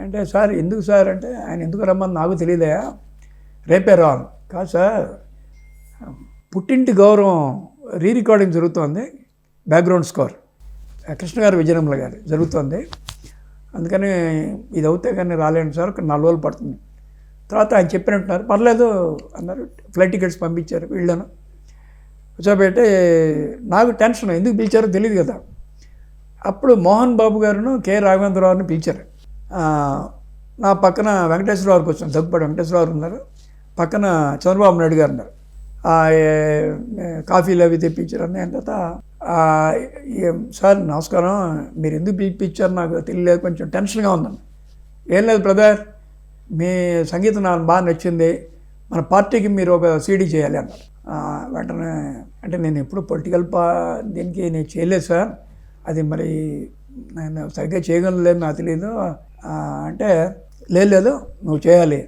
అంటే సార్ ఎందుకు సార్ అంటే ఆయన ఎందుకు రమ్మని నాకు తెలియదయా రేపే రాను. కాదు సార్ పుట్టింటి గౌరవం రీ రికార్డింగ్ జరుగుతోంది బ్యాక్గ్రౌండ్ స్కోర్. కృష్ణ గారు విజయనగర గారు జరుగుతోంది. అందుకని ఇది అవుతే కానీ రాలేను సార్ ఒక నాలుగు రోజులు పడుతుంది. తర్వాత ఆయన చెప్పినట్టున్నారు పర్లేదు అన్నారు ఫ్లైట్ టికెట్స్ పంపించారు వీళ్ళను. కూర్చోబెట్టి నాకు టెన్షన్ ఎందుకు పిలిచారో తెలియదు కదా. అప్పుడు మోహన్ బాబు గారును కె. రాఘవేంద్రరావుని పిలిచారు. నా పక్కన వెంకటేశ్వరరావు గారికి వచ్చాను దగ్గుపాటి వెంకటేశ్వరరావు ఉన్నారు. పక్కన చంద్రబాబు నాయుడు గారు ఉన్నారు. కాఫీలు అవి తెప్పించారు. అన్న తర్వాత సార్ నమస్కారం. మీరు ఎందుకు పిలిపించారు? నాకు తెలియలేదు. కొంచెం టెన్షన్గా ఉందండి. ఏం లేదు బ్రదర్ మీ సంగీతం నాకు బాగా నచ్చింది. మన పార్టీకి మీరు ఒక సీడీ చేయాలి అన్నారు. వెంటనే అంటే నేను ఎప్పుడు పొలిటికల్ పా దీనికి నేను చేయలేదు సార్. అది మరి నేను సరిగ్గా చేయగలను నాకు తెలియదు అంటే లేదు లేదు నువ్వు చేయాలి.